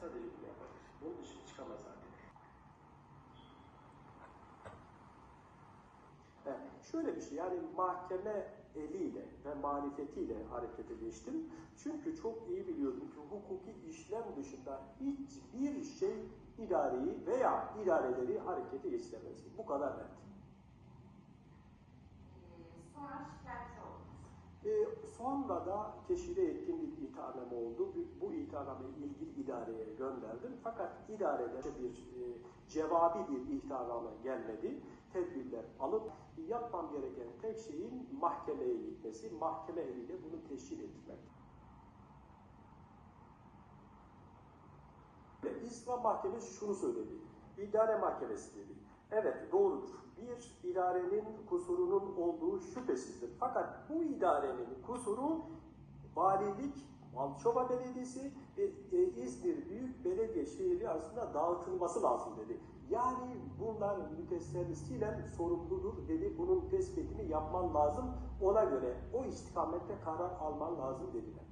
yasa da ilgili. Bunun dışına çıkamaz artık. Evet, şöyle bir şey, yani mahkeme eliyle ve marifetiyle harekete geçtim. Çünkü çok iyi biliyordum ki hukuki işlem dışında hiçbir şey idareyi veya idareleri harekete geçiremez. Bu kadar net. Sonra şikayetçi oldunuz. Ee, sonra da keşire etkin bir ithamem oldu. Bu bu ithannameyi ilgili idareye gönderdim. Fakat idarede bir e, cevabi bir ithaname gelmedi. Tedbirler alıp yapmam gereken tek şeyin mahkemeye gitmesi, mahkeme eliyle bunu teşhir etmek. Ve İslam Mahkemesi şunu söyledi. İdare Mahkemesi dedi. Evet doğrudur. Bir idarenin kusurunun olduğu şüphesizdir. Fakat bu idarenin kusuru valilik, Malçova Belediyesi ve e, İzmir Büyük Belediye Şehri arasında dağıtılması lazım dedi. Yani bunlar mütessellisiyle sorumludur dedi. Bunun tespitini yapman lazım. Ona göre o istikamette karar alman lazım dediler.